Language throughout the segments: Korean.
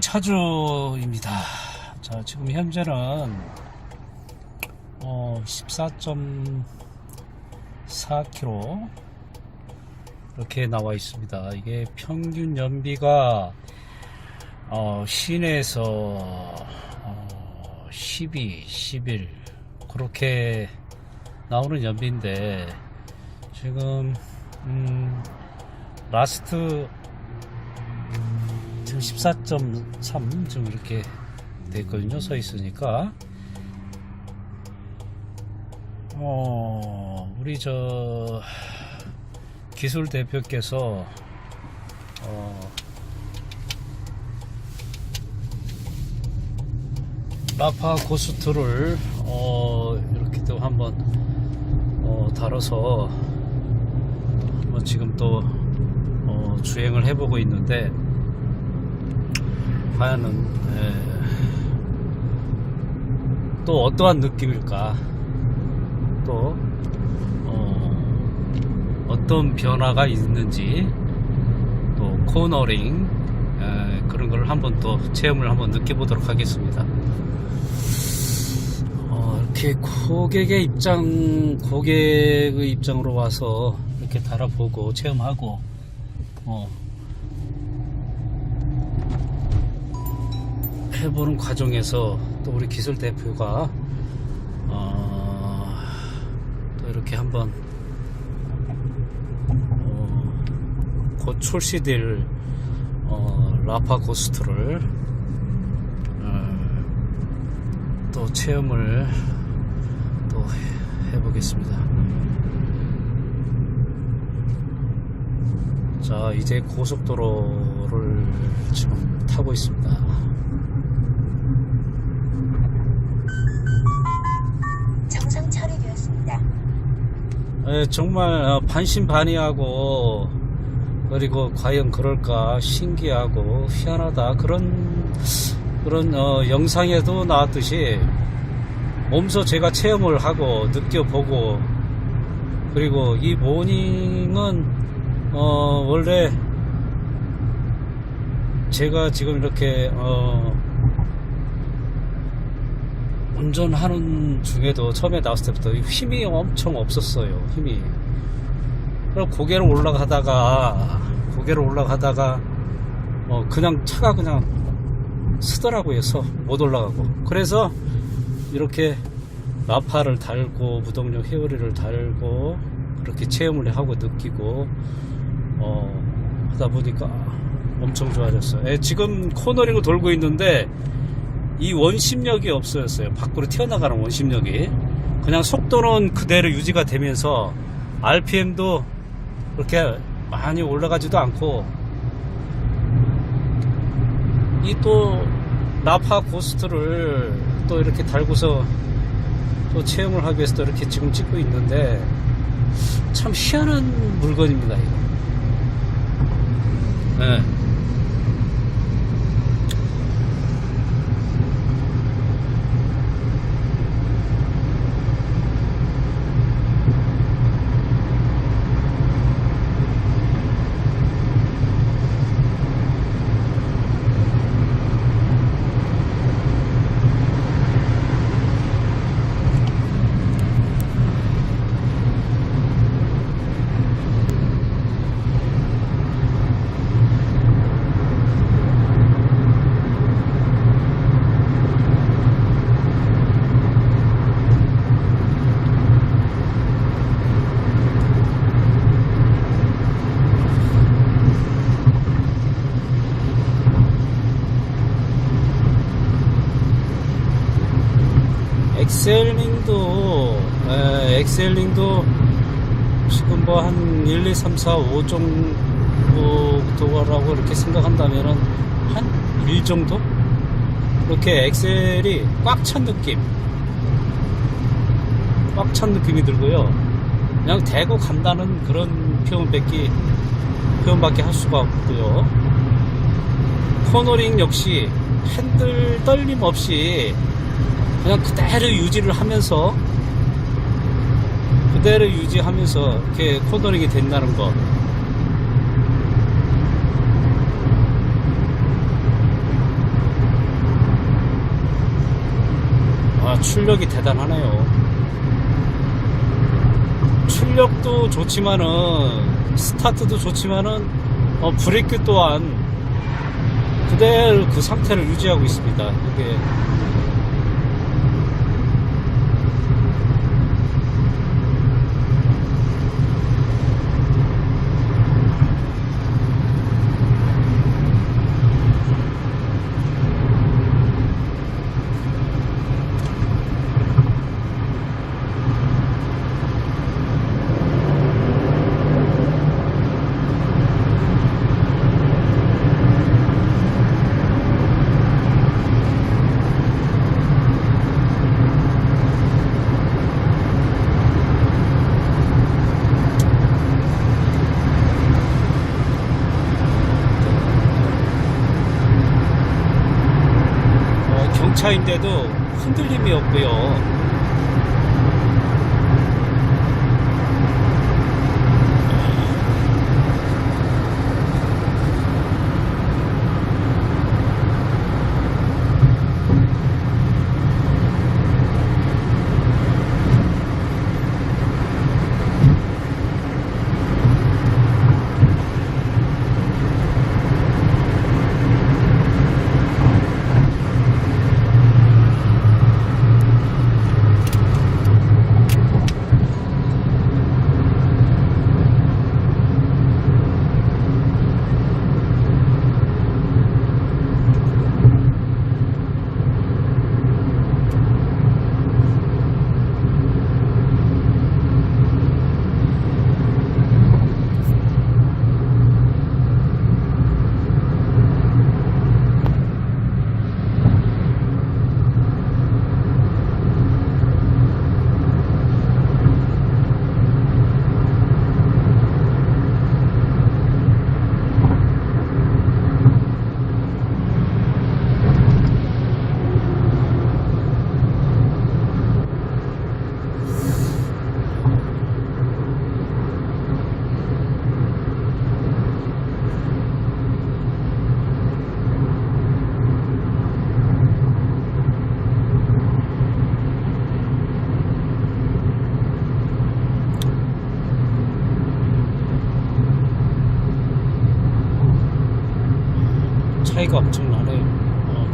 차주입니다. 자, 지금 현재는 어, 14.4km 이렇게 나와 있습니다. 이게 평균 연비가 어, 시내에서 어, 12, 11 그렇게 나오는 연비인데 지금 음, 라스트 지금 14.3 지금 이렇게 돼 있거든요. 서 있으니까 어 우리 저 기술 대표께서 어 라파 고스트를 어 이렇게 또 한번 어 다뤄서 한번 지금 또 어, 주행을 해보고 있는데 과연은 에, 또 어떠한 느낌일까 또 어, 어떤 변화가 있는지 또 코너링 에, 그런 걸 한번 또 체험을 한번 느껴보도록 하겠습니다. 어, 이렇게 고객의 입장, 고객의 입장으로 와서 이렇게 달아보고 체험하고 어, 해보는 과정에서 또 우리 기술 대표가 어, 또 이렇게 한번 어, 곧 출시될 어, 라파 고스트를 어, 또 체험을 또 해- 해보겠습니다. 자, 이제 고속도로를 지금 타고 있습니다. 정말 어, 반신반의하고 그리고 과연 그럴까 신기하고 희한하다. 그런 그런 어, 영상에도 나왔듯이 몸소 제가 체험을 하고 느껴보고 그리고 이 모닝은 어, 원래 제가 지금 이렇게 어, 운전하는 중에도 처음에 나왔을 때부터 힘이 엄청 없었어요. 힘이. 그럼 고개를 올라가다가 고개를 올라가다가 어 그냥 차가 그냥 쓰더라고요. 서못 올라가고. 그래서 이렇게 나파를 달고 무동력 회오리를 달고 그렇게 체험을 하고 느끼고 어 하다 보니까 엄청 좋아졌어요. 예, 지금 코너링을 돌고 있는데 이 원심력이 없어졌어요. 밖으로 튀어나가는 원심력이. 그냥 속도는 그대로 유지가 되면서 RPM도 그렇게 많이 올라가지도 않고 이또 라파 고스트를 또 이렇게 달고서 또 체험을 하기 위해서 또 이렇게 지금 찍고 있는데 참 희한한 물건입니다, 이거. 네. 엑셀링도 에, 엑셀링도 지금 뭐 한 1, 2, 3, 4, 5 정도라고 이렇게 생각한다면은 한 1 정도? 이렇게 엑셀이 꽉 찬 느낌. 꽉 찬 느낌이 들고요. 그냥 대고 간다는 그런 표현밖에 표현밖에 할 수가 없고요. 코너링 역시 핸들 떨림 없이 그냥 그대로 유지를 하면서 그대로 유지하면서 이렇게 코너링이 된다는 것 아, 출력이 대단하네요. 출력도 좋지만은 스타트도 좋지만은 어, 브레이크 또한 그대로 그 상태를 유지하고 있습니다. 이게 어, 경차인데도 흔들림이 없고요. 차이가 엄청나네요. 어.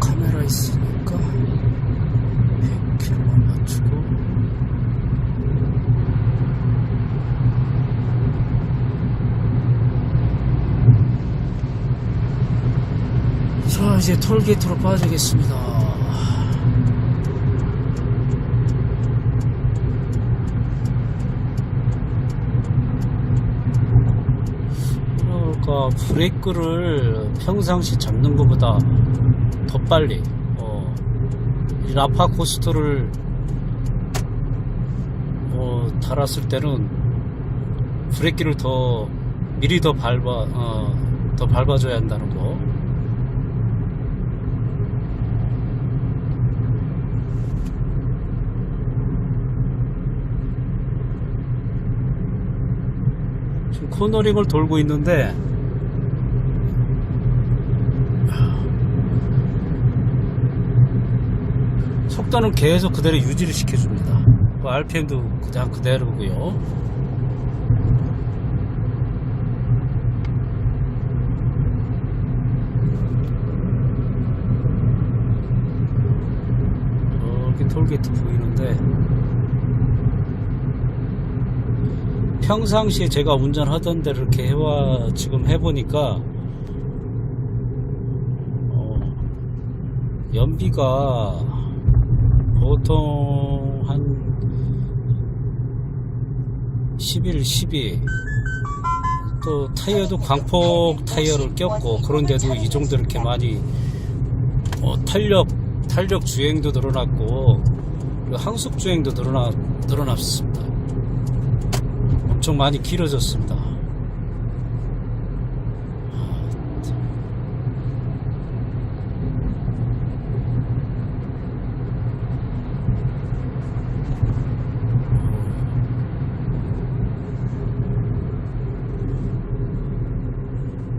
카메라 있으니까 100km만 맞추고 자 이제 톨게이트로 빠지겠습니다 그러니까 브레이크를 평상시 잡는 것보다 더 빨리 어, 이 라파 코스터를 어, 달았을 때는 브레이크를 더 미리 더 밟아 어, 더 밟아줘야 한다는 거. 지금 코너링을 돌고 있는데 속도는 계속 그대로 유지를 시켜줍니다. 그 RPM도 그냥 그대로고요. 저기 톨게이트 보이는데 평상시에 제가 운전하던 대로 이렇게 해와 지금 해보니까 어, 연비가 보통 한 11, 12. 또 타이어도 광폭 타이어를 꼈고 그런데도 이 정도 이렇게 많이 어, 탄력 탄력 주행도 늘어났고 항속 주행도 늘어나 늘어났습니다. 엄청 많이 길어졌습니다.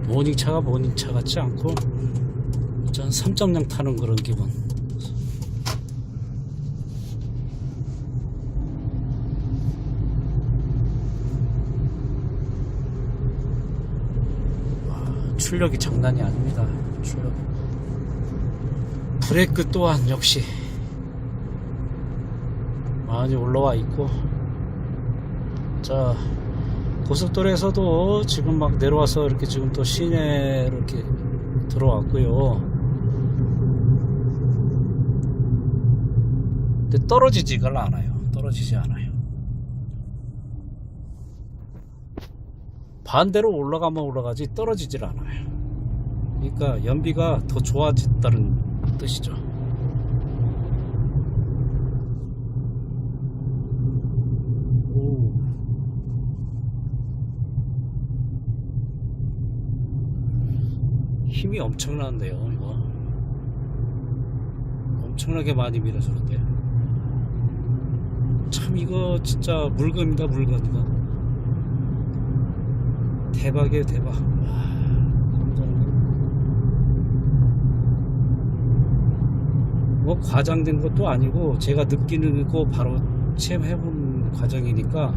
모닝차가 모닝차 같지 않고 전 3.0 타는 그런 기분 와, 출력이 장난이 아닙니다 출력 브레이크 또한 역시 많이 올라와 있고 자 고속도로에서도 지금 막 내려와서 이렇게 지금 또 시내로 이렇게 들어왔고요. 근데 떨어지지가 않아요. 떨어지지 않아요. 반대로 올라가면 올라가지 떨어지질 않아요. 그러니까 연비가 더 좋아졌다는 뜻이죠. 오. 힘이 엄청난데요, 이거. 엄청나게 많이 밀어주는데. 참, 이거 진짜 물건이다, 물건, 이거. 대박이에요, 대박. 와, 뭐 과장된 것도 아니고 제가 느끼는 거 바로 체험해본 과정이니까